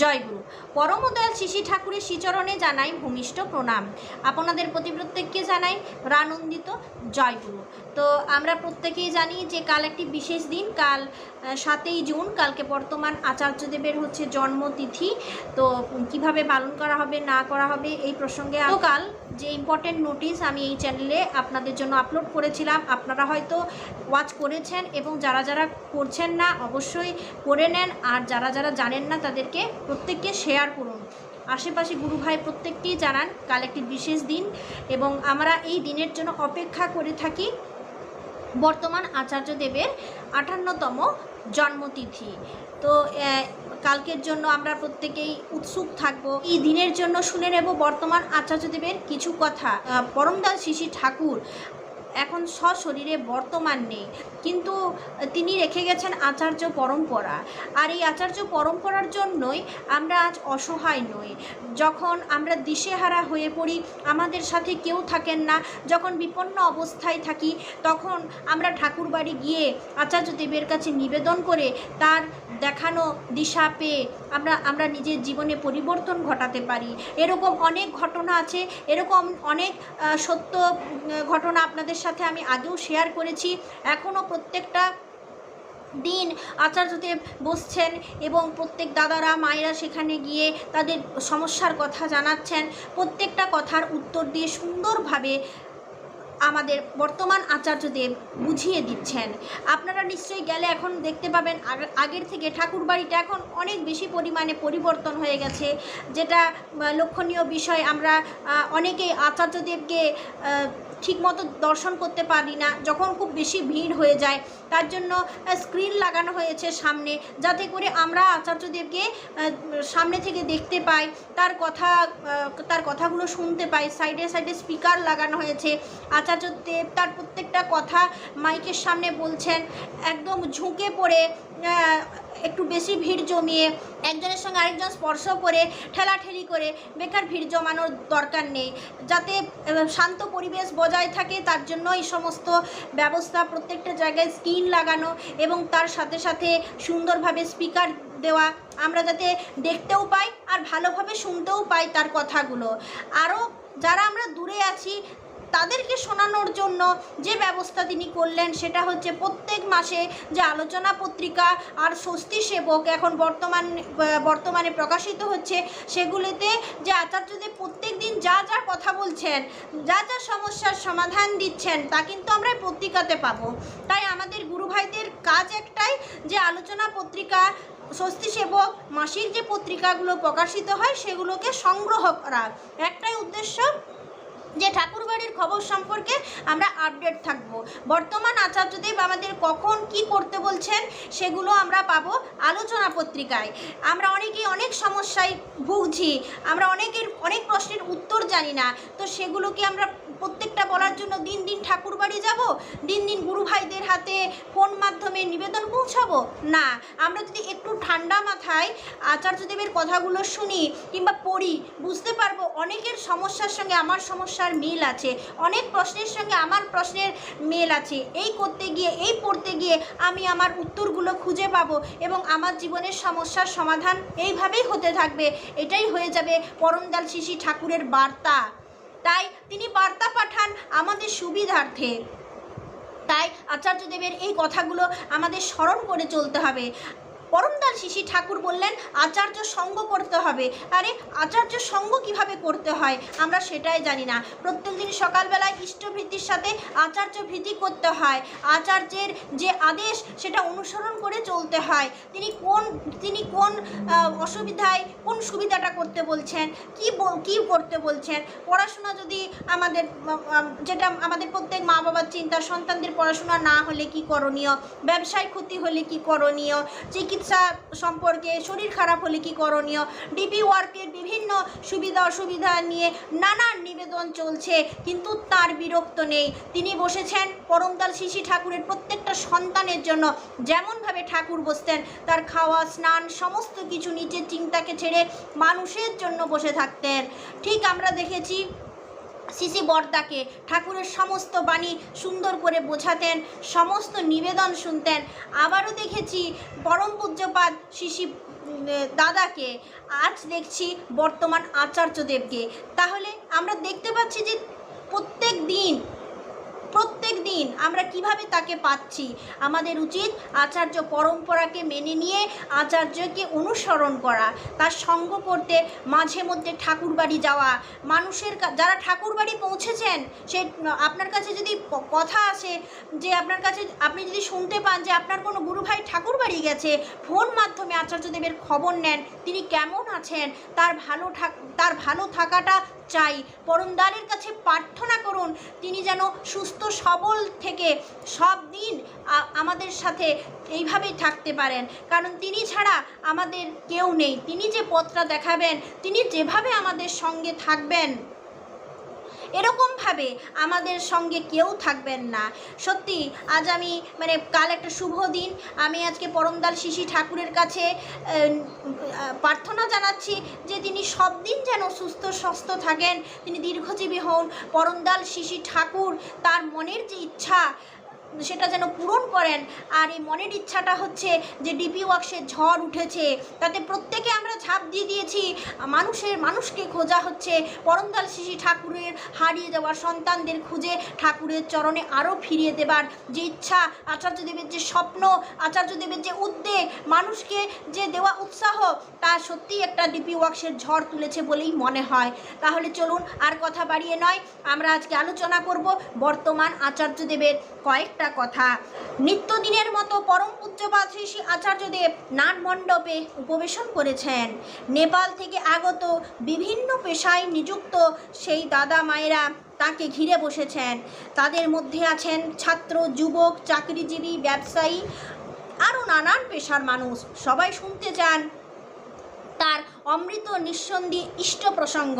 জয়গুরু। পরমদয়াল শিশি ঠাকুরের শ্রীচরণে জানাই ভূমিষ্ঠ প্রণাম। আপনাদের প্রতি প্রত্যেককে জানাই রানন্দিত জয়গুরু। তো আমরা প্রত্যেকেই জানি যে কাল একটি বিশেষ দিন, কাল সাতই জুন, কালকে বর্তমান আচার্যদেবের হচ্ছে জন্মতিথি। তো কীভাবে পালন করা হবে, না করা হবে, এই প্রসঙ্গে কাল যে ইম্পর্টেন্ট নোটিশ আমি এই চ্যানেলে আপনাদের জন্য আপলোড করেছিলাম, আপনারা হয়তো ওয়াচ করেছেন এবং যারা যারা করছেন না, অবশ্যই করে নেন। আর যারা যারা জানেন না, তাদেরকে প্রত্যেককে শেয়ার করুন। আশেপাশে গুরু ভাই প্রত্যেককেই জানান, কাল একটি বিশেষ দিন এবং আমরা এই দিনের জন্য অপেক্ষা করে থাকি। বর্তমান আচার্যদেবের আটান্নতম জন্মতিথি। তো কালকের জন্য আমরা প্রত্যেকেই উৎসুক থাকব। এই দিনের জন্য শুনে নেব বর্তমান আচার্যদেবের কিছু কথা। পরমদাস শিশি ঠাকুর এখন সশরীরে বর্তমান নেই। কিন্তু তিনি রেখে গেছেন আচার্য পরম্পরা। আর এই আচার্য পরম্পরার জন্যই আমরা আজ অসহায় নই। যখন আমরা দিশেহারা হয়ে পড়ি, আমাদের সাথে কেউ থাকেন না। যখন বিপন্ন অবস্থায় থাকি, তখন আমরা ঠাকুর বাড়ি গিয়ে আচার্য দেবের কাছে নিবেদন করে তার দেখানো দিশা পেয়ে আমরা আমরা নিজের জীবনে পরিবর্তন ঘটাতে পারি। এরকম অনেক ঘটনা আছে, এরকম অনেক সত্য ঘটনা আপনাদের সাথে আমি আগেও শেয়ার করেছি। এখনও প্রত্যেকটা দিন আচার্যদেব বসছেন এবং প্রত্যেক দাদারা, মায়েরা সেখানে গিয়ে তাদের সমস্যার কথা জানাচ্ছেন। প্রত্যেকটা কথার উত্তর দিয়ে সুন্দরভাবে আমাদের বর্তমান আচার্যদেব বুঝিয়ে দিচ্ছেন। আপনারা নিশ্চয়ই গেলে এখন দেখতে পাবেন আগ- আগের থেকে ঠাকুর বাড়িটা এখন অনেক বেশি পরিমাণে পরিবর্তন হয়ে গেছে। যেটা লক্ষণীয় বিষয় আমরা অনেকেই আচার্যদেবকে ঠিকমতো দর্শন করতে পারি না, যখন খুব বেশি ভিড় হয়ে যায়, তার জন্য স্ক্রিন লাগানো হয়েছে সামনে, যাতে করে আমরা আচার্যদেবকে সামনে থেকে দেখতে পাই, তার কথা তার কথাগুলো শুনতে পাই সাইডে সাইডে স্পিকার লাগানো হয়েছে, আচার্যদেব তার প্রত্যেকটা কথা মাইকের সামনে বলছেন, একদম ঝুঁকে পড়ে একটু বেশি ভিড় জমিয়ে, একজনের সঙ্গে আরেকজন স্পর্শ করে, ঠেলাঠেলি করে, বেকার ভিড় জমানোর দরকার নেই, যাতে শান্ত পরিবেশ বজায় থাকে, তার জন্য এই সমস্ত ব্যবস্থা প্রত্যেকটা জায়গায় স্ক্রিন লাগানো এবং তার সাথে সাথে সুন্দরভাবে স্পিকার দেওয়া, আমরা যাতে দেখতেও পাই আর ভালোভাবে শুনতেও পাই তার কথাগুলো। আরও যারা আমরা দূরে আছি তাদেরকে শোনানোর জন্য যে ব্যবস্থা তিনি করলেন সেটা হচ্ছে প্রত্যেক মাসে যে আলোচনা পত্রিকা আর স্বস্তি সেবক এখন বর্তমান বর্তমানে প্রকাশিত হচ্ছে, সেগুলিতে যে আচার্যদেব প্রত্যেক দিন যা যা কথা বলছেন, যা যা সমস্যার সমাধান দিচ্ছেন, তা কিন্তু আমরা পত্রিকাতে পাবো। তাই আমাদের গুরু ভাইদের কাজ একটাই যে আলোচনা পত্রিকা, স্বস্তি সেবক মাসিক যে পত্রিকাগুলো প্রকাশিত হয় সেগুলোকে সংগ্রহ করা। একটাই উদ্দেশ্য যে ঠাকুরবাড়ির খবর সম্পর্কে আমরা আপডেট থাকব। বর্তমান আচার্যদেব আমাদের কখন কি করতে বলছেন সেগুলো আমরা পাবো আলোচনা পত্রিকায়। আমরা অনেকেই অনেক সমস্যায় ভুগছি, আমরা অনেকের অনেক প্রশ্নের উত্তর জানি না, তো সেগুলোকে আমরা প্রত্যেকটা বলার জন্য দিন দিন ঠাকুরবাড়ি যাব, দিন দিন গুরু ভাইদের হাতে ফোন মাধ্যমে নিবেদন পৌঁছাবো? না, আমরা যদি একটু ঠান্ডা মাথায় আচার্যদেবের কথাগুলো শুনি কিংবা পড়ি, বুঝতে পারব অনেকের সমস্যার সঙ্গে আমার সমস্যার মিল আছে, অনেক প্রশ্নের সঙ্গে আমার প্রশ্নের মিল আছে। এই করতে গিয়ে, এই পড়তে গিয়ে আমি আমার উত্তরগুলো খুঁজে পাবো এবং আমার জীবনের সমস্যার সমাধান এইভাবেই হতে থাকবে। এটাই হয়ে যাবে পরমদাল শিশি ঠাকুরের বার্তা। তাই তিনি আমাদের সুবিধার্থে। তাই আচার্যদেবের এই কথাগুলো আমাদের স্মরণ করে চলতে হবে। পরমদাল শিশি ঠাকুর বললেন, আচার্য সঙ্গ করতে হবে। আরে, আচার্য সঙ্গ কীভাবে করতে হয়? আমরা সেটাই জানি না। প্রত্যেকদিন সকালবেলায় ইষ্টভৃতির সাথে আচার্য ভীতি করতে হয়। আচার্যের যে আদেশ, সেটা অনুসরণ করে চলতে হয়। তিনি কোন তিনি কোন অসুবিধায়, কোন সুবিধাটা করতে বলছেন? কি কি করতে বলছেন? পড়াশোনা যদি আমাদের যেটা আমাদের প্রত্যেক মা বাবার চিন্তা, সন্তানদের পড়াশোনা না হলে কি করণীয়? ব্যবসায় ক্ষতি হলে কি করণীয়? চিকিৎসা সম্পর্কে শরীর খারাপ হলে কী করণীয়? ডিপি ওয়ার্কের বিভিন্ন সুবিধা অসুবিধা নিয়ে নানান নিবেদন চলছে, কিন্তু তার বিরক্ত নেই। তিনি বসেছেন পরমদাল শিশি ঠাকুরের প্রত্যেকটা সন্তানের জন্য। যেমনভাবে ঠাকুর বসতেন, তার খাওয়া, স্নান, সমস্ত কিছু নিজের চিন্তাকে ছেড়ে মানুষের জন্য বসে থাকতেন। ঠিক আমরা দেখেছি শিশি বর্দাকে ঠাকুরের সমস্ত বাণী সুন্দর করে বোঝাতেন, সমস্ত নিবেদন শুনতেন। আবারও দেখেছি পরম পূজ্যপাত শিশি দাদাকে। আজ দেখছি বর্তমান আচার্যদেবকে। তাহলে আমরা দেখতে পাচ্ছি যে প্রত্যেক দিন দিন আমরা কীভাবে তাকে পাচ্ছি? আমাদের উচিত আচার্য পরম্পরাকে মেনে নিয়ে আচার্যকে অনুসরণ করা, তার সঙ্গ করতে, মাঝে মধ্যে ঠাকুর বাড়ি যাওয়া। মানুষের যারা ঠাকুর বাড়ি পৌঁছেছেন, সে, আপনার কাছে যদি কথা আসে যে আপনার কাছে, আপনি যদি শুনতে পান যে আপনার কোনো গুরু ভাই ঠাকুর বাড়ি গেছে, ফোন মাধ্যমে আচার্যদেবের খবর নেন, তিনি কেমন আছেন, তার ভালো তার ভালো থাকাটা চাই। পরমদারের কাছে প্রার্থনা করুন, তিনি যেন সুস্থ সবল থেকে সব দিন আমাদের সাথে এইভাবেই থাকতে পারেন। কারণ তিনি ছাড়া আমাদের কেউ নেই। তিনি যে পথটা দেখাবেন, তিনি যেভাবে আমাদের সঙ্গে থাকবেন। এরকমভাবে আমাদের সঙ্গে কেউ থাকবেন না। সত্যি, আজ আমি মানে কাল একটা শুভ দিন। আমি আজকে পরমদাল শিশি ঠাকুরের কাছে প্রার্থনা জানাচ্ছি যে তিনি সব দিন যেন সুস্থ সস্থ থাকেন। তিনি দীর্ঘজীবী হন। পরমদাল শিশি ঠাকুর, তার মনের যে ইচ্ছা সেটা যেন পূরণ করেন। আর এই মনের ইচ্ছাটা হচ্ছে যে ডিপি ওয়ার্কসের ঝড় উঠেছে, তাতে প্রত্যেকে আমরা ঝাঁপ দিয়ে দিয়েছি। মানুষের, মানুষকে খোঁজা হচ্ছে পরমদাল শিশি ঠাকুরের হারিয়ে যাওয়া সন্তানদের খুঁজে ঠাকুরের চরণে আরও ফিরিয়ে দেবার যে ইচ্ছা আচার্যদেবের যে স্বপ্ন আচার্যদেবের যে উদ্বেগ মানুষকে যে দেওয়া উৎসাহ, তা সত্যিই একটা ডিপি ওয়ার্কসের ঝড় তুলেছে বলেই মনে হয়। তাহলে চলুন আর কথা বাড়িয়ে নয়, আমরা আজকে আলোচনা করব বর্তমান আচার্যদেবের কয়েকটা কথা। নিত্যদিনের মতো পরম পূজ্যপাত শ্রী আচার্যদেব নাট মণ্ডপে উপবেশন করেছেন। নেপাল থেকে আগত বিভিন্ন পেশায় নিযুক্ত সেই দাদা মায়েরা তাকে ঘিরে বসেছেন। তাদের মধ্যে আছেন ছাত্র, যুবক, চাকরিজীবী, ব্যবসায়ী, আরও নানান পেশার মানুষ। সবাই শুনতে চান তার অমৃত নিঃসন্দি ইষ্ট প্রসঙ্গ।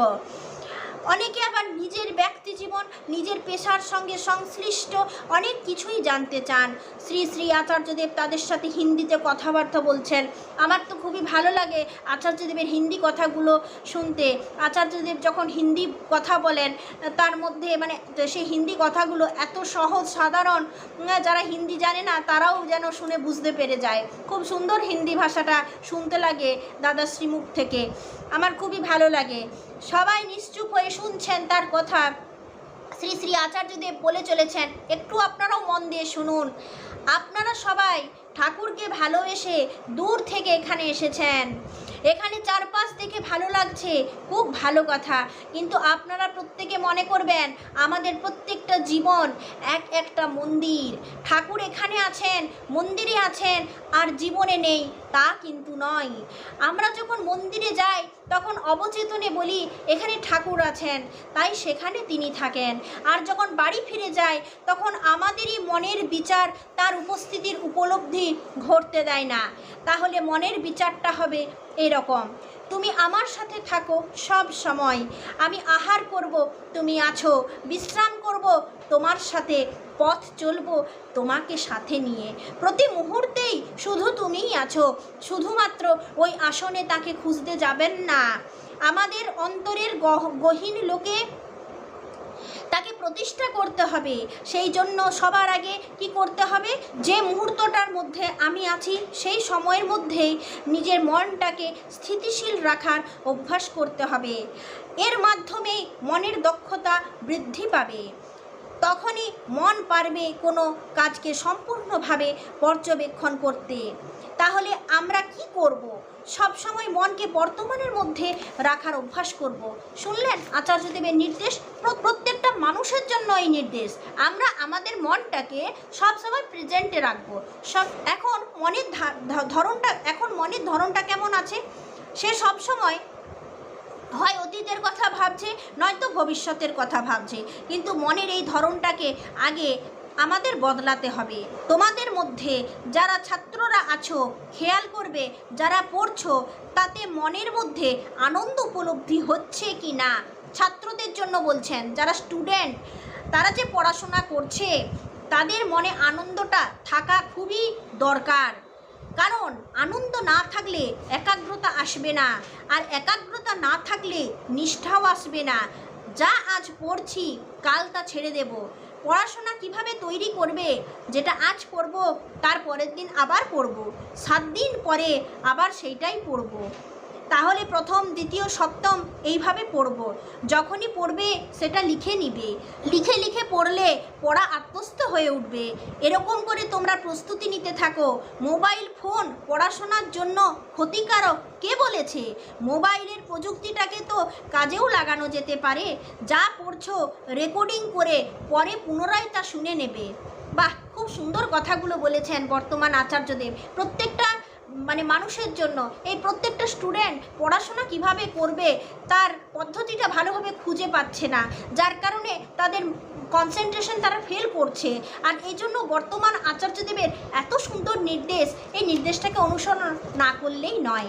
অনেকে আবার নিজের ব্যক্তি জীবন, নিজের পেশার সঙ্গে সংশ্লিষ্ট অনেক কিছুই জানতে চান। শ্রী শ্রী আচার্যদেব তাদের সাথে হিন্দিতে কথাবার্তা বলছেন। আমার তো খুবই ভালো লাগে আচার্যদেবের হিন্দি কথাগুলো শুনতে। আচার্যদেব যখন হিন্দি কথা বলেন, তার মধ্যে মানে সেই হিন্দি কথাগুলো এত সহজ, সাধারণ যারা হিন্দি জানে না, তারাও যেন শুনে বুঝতে পেরে যায়। খুব সুন্দর হিন্দি ভাষাটা শুনতে লাগে দাদা শ্রীমুখ থেকে। আমার খুবই ভালো লাগে। সবাই নিশ্চুপ হয়ে শুনছেন তার কথা। শ্রী শ্রী আচার্যদেব বলে চলেছেন, একটু আপনারাও মন দিয়ে শুনুন। আপনারা সবাই ঠাকুরকে ভালোবেসে দূর থেকে এখানে এসেছেন। এখানে চারপাশ দেখে ভালো লাগছে, খুব ভালো কথা। কিন্তু আপনারা প্রত্যেকে মনে করবেন, আমাদের প্রত্যেকটা জীবন এক একটা মন্দির। ঠাকুর এখানে আছেন, মন্দিরে আছেন, আর জীবনে নেই, তা কিন্তু নয়। আমরা যখন মন্দিরে যাই, তখন অবচেতনে বলি, এখানে ঠাকুর আছেন। তাই সেখানে তিনি থাকেন। আর যখন বাড়ি ফিরে যায় তখন আমাদেরই মনের বিচার, তার উপস্থিতির উপলব্ধি ঘটতে দেয় না। তাহলে মনের বিচারটা হবে এরকম। তুমি আমার সাথে থাকো সব সময়। আমি আহার করব, তুমি আছো। বিশ্রাম করব, তোমার সাথে। পথ চলবো তোমাকে সাথে নিয়ে। প্রতি মুহূর্তেই শুধু তুমিই আছো। শুধুমাত্র ওই আসনে তাকে খুঁজতে যাবেন না। আমাদের অন্তরের গহ- গহীন লোকে তাকে প্রতিষ্ঠা করতে হবে। সেই জন্য সবার আগে কি করতে হবে? যে মুহূর্তটার মধ্যে আমি আছি, সেই সময়ের মধ্যেই নিজের মনটাকে স্থিতিশীল রাখার অভ্যাস করতে হবে। এর মাধ্যমে মনের দক্ষতা বৃদ্ধি পাবে। তখনই মন পারবে কোনো কাজকে সম্পূর্ণভাবে পর্যবেক্ষণ করতে। তাহলে আমরা কি করব? সব সময় মনকে বর্তমানের মধ্যে রাখার অভ্যাস করব। শুনলেন আচার্যদেবের নির্দেশ? প্র- প্রত্যেকটা মানুষের জন্য এই নির্দেশ। আমরা আমাদের মনটাকে সব সময় প্রেজেন্টে রাখব। সব এখন মনের ধরনটা এখন মনের ধরনটা কেমন আছে? সে সব সময় হয় অতীতের কথা ভাবছে, নয়তো ভবিষ্যতের কথা ভাবছে। কিন্তু মনের এই ধরনটাকে আগে আমাদের বদলাতে হবে। তোমাদের মধ্যে যারা ছাত্ররা আছো, খেয়াল করবে, যারা পড়ছো, তাতে মনের মধ্যে আনন্দ উপলব্ধি হচ্ছে কি না? ছাত্রদের জন্য বলছেন, যারা স্টুডেন্ট তারা যে পড়াশোনা করছে, তাদের মনে আনন্দটা থাকা খুবই দরকার। কারণ আনন্দ না থাকলে একাগ্রতা আসবে না। আর একাগ্রতা না থাকলে নিষ্ঠাও আসবে না। যা আজ পড়ছি, কাল তা ছেড়ে দেব। পড়াশোনা কীভাবে তৈরি করবে, যেটা আজ পড়ব, তার পরের দিন আবার পড়ব। সাত দিন পরে আবার সেইটাই পড়ব। তাহলে প্রথম, দ্বিতীয়, সপ্তম এইভাবে পড়ব। যখনই পড়বে, সেটা লিখে নিবে। লিখে লিখে পড়লে পড়া আত্মস্থ হয়ে উঠবে। এরকম করে তোমরা প্রস্তুতি নিতে থাকো। মোবাইল, ফোন পড়াশোনার জন্য ক্ষতিকারক কে বলেছে? মোবাইলের প্রযুক্তিটাকে তো কাজেও লাগানো যেতে পারে। যা পড়ছো, রেকর্ডিং করে পরে পুনরায় তা শুনে নেবে। বাহ, খুব সুন্দর কথাগুলো বলেছেন বর্তমান আচার্যদেব। প্রত্যেকটা মানে মানুষের জন্য, এই প্রত্যেকটা স্টুডেন্ট পড়াশোনা কীভাবে করবে তার পদ্ধতিটা ভালোভাবে খুঁজে পাচ্ছে না। যার কারণে তাদের কনসেন্ট্রেশন তারা ফেল করছে। আর এই জন্য বর্তমান আচার্যদেবের এত সুন্দর নির্দেশ, এই নির্দেশটাকে অনুসরণ না করলেই নয়।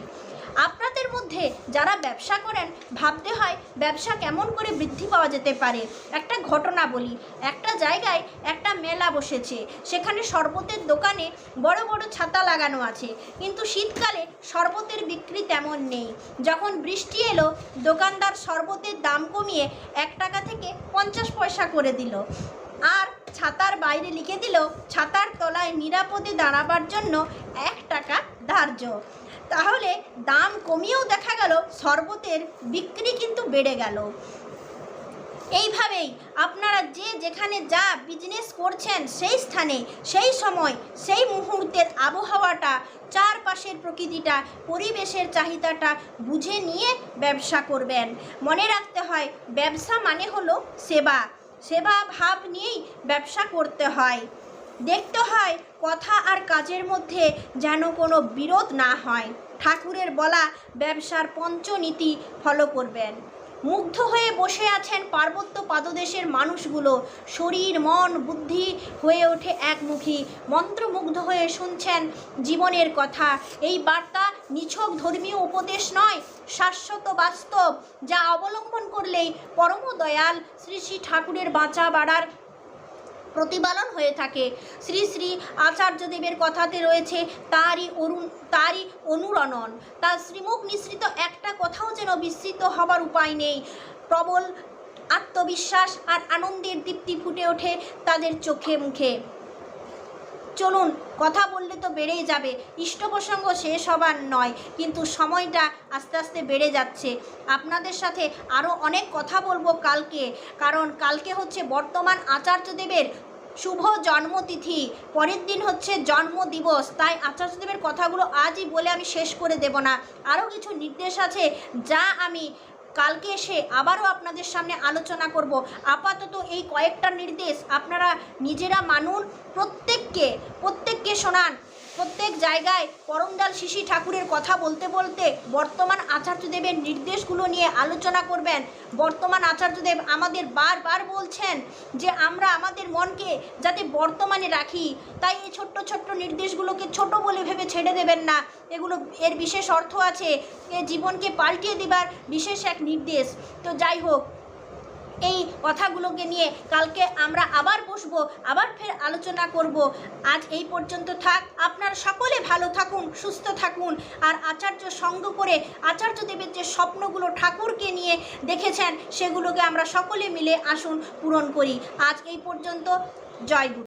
আপনাদের মধ্যে যারা ব্যবসা করেন, ভাবতে হয় ব্যবসা কেমন করে বৃদ্ধি পাওয়া যেতে পারে। একটা ঘটনা বলি। একটা জায়গায় একটা মেলা বসেছে। সেখানে শরবতের দোকানে বড় বড় ছাতা লাগানো আছে। কিন্তু শীতকালে শরবতের বিক্রি তেমন নেই। যখন বৃষ্টি এলো, দোকানদার শরবতের দাম কমিয়ে এক টাকা থেকে পঞ্চাশ পয়সা করে দিল। আর ছাতার বাইরে লিখে দিল, ছাতার তলায় নিরাপদে দাঁড়াবার জন্য এক টাকা ধার্য। তাহলে দাম কমিয়েও দেখা গেল, শরবতের বিক্রি কিন্তু বেড়ে গেল। এইভাবেই আপনারা যে যেখানে যা বিজনেস করছেন সেই স্থানে, সেই সময়, সেই মুহূর্তের আবহাওয়াটা, চারপাশের প্রকৃতিটা, পরিবেশের চাহিদাটা বুঝে নিয়ে ব্যবসা করবেন। মনে রাখতে হয়, ব্যবসা মানে হলো সেবা। সেবা ভাব নিয়েই ব্যবসা করতে হয়। দেখতে হয় কথা আর কাজের মধ্যে যেন কোনো বিরোধ না হয়। ঠাকুরের বলা ব্যবসার পঞ্চনীতি ফলো করবেন। মুগ্ধ হয়ে বসে আছেন পার্বত্য পাদদেশের মানুষগুলো। শরীর, মন, বুদ্ধি হয়ে ওঠে একমুখী। মন্ত্রমুগ্ধ হয়ে শুনছেন জীবনের কথা। এই বার্তা নিছক ধর্মীয় উপদেশ নয়, শাশ্বত বাস্তব, যা অবলম্বন করলেই পরম দয়াল শ্রী শ্রী ঠাকুরের বাঁচা বাড়ার প্রতিপালন হয়ে থাকে। শ্রী শ্রী আচার্যদেবের কথাতে রয়েছে, তারই অরুণ, তারই অনুরণন। তার শ্রীমুখ নিঃসৃত একটা কথাও যেন বিস্মৃত হবার উপায় নেই। প্রবল আত্মবিশ্বাস আর আনন্দের দীপ্তি ফুটে ওঠে তাদের চোখে মুখে। চলুন, কথা বললে তো বেড়েই যাবে। ইষ্টপ্রসঙ্গ শেষ হবার নয়, কিন্তু সময়টা আস্তে আস্তে বেড়ে যাচ্ছে। আপনাদের সাথে আরও অনেক কথা বলব কালকে, কারণ কালকে হচ্ছে বর্তমান আচার্যদেবের শুভ জন্মতিথি। পরের দিন হচ্ছে জন্মদিবস। তাই আচার্যদেবের কথাগুলো আজই বলে আমি শেষ করে দেব না। আরও কিছু নির্দেশ আছে যা আমি কালকে এসে আবারও আপনাদের সামনে আলোচনা করব। আপাতত এই কয়েকটা নির্দেশ আপনারা নিজেরা মানুন, প্রত্যেককে প্রত্যেককে শোনান। প্রত্যেক জায়গায় পরমদাল শিশি ঠাকুরের কথা বলতে বলতে বর্তমান আচার্যদেবের নির্দেশগুলো নিয়ে আলোচনা করবেন। বর্তমান আচার্যদেব আমাদের বারবার বলছেন যে আমরা আমাদের মনকে যাতে বর্তমানে রাখি। তাই এই ছোট্ট ছোট্ট নির্দেশগুলোকে ছোট বলে ভেবে ছেড়ে দেবেন না। এগুলো, এর বিশেষ অর্থ আছে এ জীবনকে পাল্টিয়ে দেবার বিশেষ এক নির্দেশ। তো যাই হোক এই কথাগুলোকে নিয়ে কালকে আমরা আবার বসবো, আবার ফের আলোচনা করব। আজ এই পর্যন্ত থাক। আপনার সকলে ভালো থাকুন, সুস্থ থাকুন। আর আচার্য সঙ্গ করে আচার্য দেবের যে স্বপ্নগুলো ঠাকুরকে নিয়ে দেখেছেন, সেগুলোকে আমরা সকলে মিলে আসুন পূরণ করি। আজ এই পর্যন্ত। জয় গুরু।